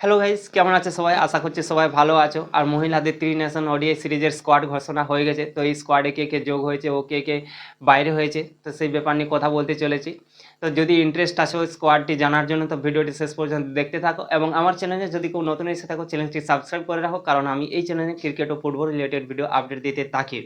Hello guys কেমন আছে সবাই? আশা করছি সবাই ভালো আছো। আর মহিলাদের ত্রি ন্যাশন ওডিআই সিরিজের স্কোয়াড ঘোষণা হয়ে গেছে। তো এই স্কোয়াডে কে কে যোগ হয়েছে ও কে কে বাইরে হয়েছে, তো সেই ব্যাপার নিয়ে কথা বলতে চলেছি। তো যদি ইন্টারেস্ট ওই স্কোয়াডটি জানার জন্য, তো ভিডিওটি শেষ পর্যন্ত দেখতে থাকো। এবং আমার চ্যানেলে যদি কেউ নতুন এসে থাকো চ্যানেলটি সাবস্ক্রাইব করে রাখো, কারণ আমি এই চ্যানেলে ক্রিকেট ও ফুটবল রিলেটেড ভিডিও আপডেট দিতে থাকি।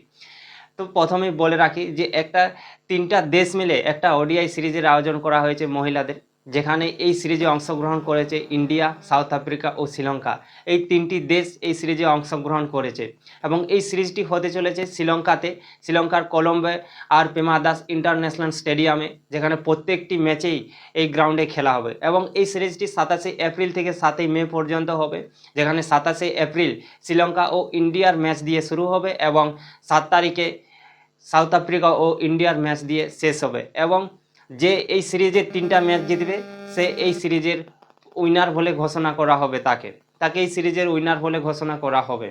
তো প্রথমেই বলে রাখি যে একটা তিনটা দেশ মিলে একটা ওডিআই সিরিজের আয়োজন করা হয়েছে মহিলাদের। যেখানে এই সিরিজে অংশগ্রহণ করেছে ইন্ডিয়া, সাউথ আফ্রিকা ও শ্রীলঙ্কা। এই তিনটি দেশ এই সিরিজে অংশগ্রহণ করেছে এবং এই সিরিজটি হতে চলেছে শ্রীলঙ্কাতে। শ্রীলঙ্কার কলম্বে আর পেমা দাস ইন্টারন্যাশনাল স্টেডিয়ামে, যেখানে প্রত্যেকটি ম্যাচেই এই গ্রাউন্ডে খেলা হবে এবং এই সিরিজটি সাতাশে এপ্রিল থেকে সাতই মে পর্যন্ত হবে, যেখানে সাতাশে এপ্রিল শ্রীলঙ্কা ও ইন্ডিয়ার ম্যাচ দিয়ে শুরু হবে এবং সাত তারিখে সাউথ আফ্রিকা ও ইন্ডিয়ার ম্যাচ দিয়ে শেষ হবে এবং যে এই সিরিজের তিনটা ম্যাচ জিতবে, সে এই সিরিজের উইনার বলে ঘোষণা করা হবে তাকে। তাকে এই সিরিজের উইনার বলে ঘোষণা করা হবে।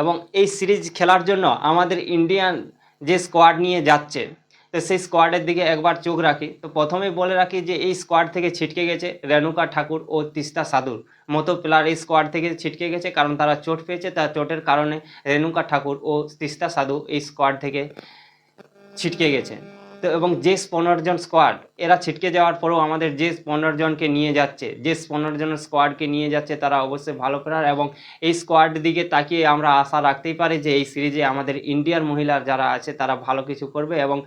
এবং এই সিরিজ খেলার জন্য আমাদের ইন্ডিয়ান যে স্কোয়াড নিয়ে যাচ্ছে, তো সেই স্কোয়াডের দিকে একবার চোখ রাখি। তো প্রথমেই বলে রাখি যে এই স্কোয়াড থেকে ছিটকে গেছে রেণুকা ঠাকুর ও তিস্তা সাধুর। মতো প্লেয়ার এই স্কোয়াড থেকে ছিটকে গেছে কারণ তারা চোট পেয়েছে, তার চোটের কারণে রেণুকা ঠাকুর ও তিস্তা সাধু এই স্কোয়াড থেকে ছিটকে গেছে। তো এবং যে পনেরো জন স্কোয়াড এরা ছিটকে যাওয়ার পরেও আমাদের যে পনেরো জনকে নিয়ে যাচ্ছে, যে পনেরো স্কোয়াডকে নিয়ে যাচ্ছে তারা অবশ্যই ভালো প্লেয়ার এবং এই স্কোয়াড দিকে তাকিয়ে আমরা আশা রাখতেই পারি যে এই সিরিজে আমাদের ইন্ডিয়ার মহিলার যারা আছে তারা ভালো কিছু করবে এবং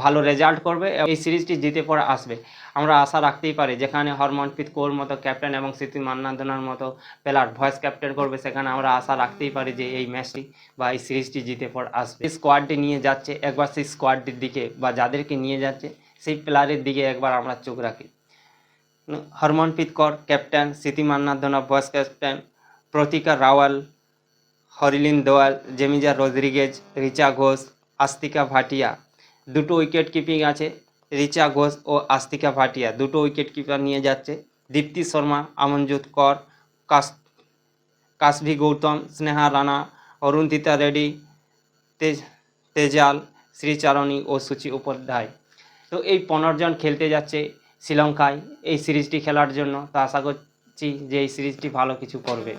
ভালো রেজাল্ট করবে এই সিরিজটি জিতে পরে আসবে। আমরা আশা রাখতেই পারি, যেখানে হরমনপ্রীত কৌর মতো ক্যাপ্টেন এবং স্মৃতি মান্নাদনার মতো প্লেয়ার ভয়েস ক্যাপ্টেন করবে, সেখানে আমরা আশা রাখতেই পারি যে এই ম্যাচটি বা এই সিরিজটি জিতে পড়ে আসবে। স্কোয়াডটি নিয়ে যাচ্ছে, একবার সেই স্কোয়াডটির দিকে বা যাদেরকে নিয়ে যাচ্ছে, সেই প্লেয়ারের দিকে একবার আমরা চোখ রাখি। Harmanpreet Kaur captain Smriti Mandhana vice captain Pratika Rawal, Harleen Deol Jemimah Rodrigues, Richa Ghosh, Yastika Bhatia দুটো উইকেট কিপিং আছে, রিচা ঘোষ ও আস্তিকা ভাটিয়া। দুটো উইকেট কিপার নিয়ে যাচ্ছে, দীপ্তি শর্মা, আমনজুত কর, কাস, কাশভি গৌতম, স্নেহা রানা অরুণিতা রেড্ডি, তেজ, তেজাল, শ্রীচারণী ও সুচি উপাধ্যায়। তো এই পনেরো জন খেলতে যাচ্ছে শ্রীলঙ্কায় এই সিরিজটি খেলার জন্য। তো আশা করছি যে এই সিরিজটি ভালো কিছু করবে।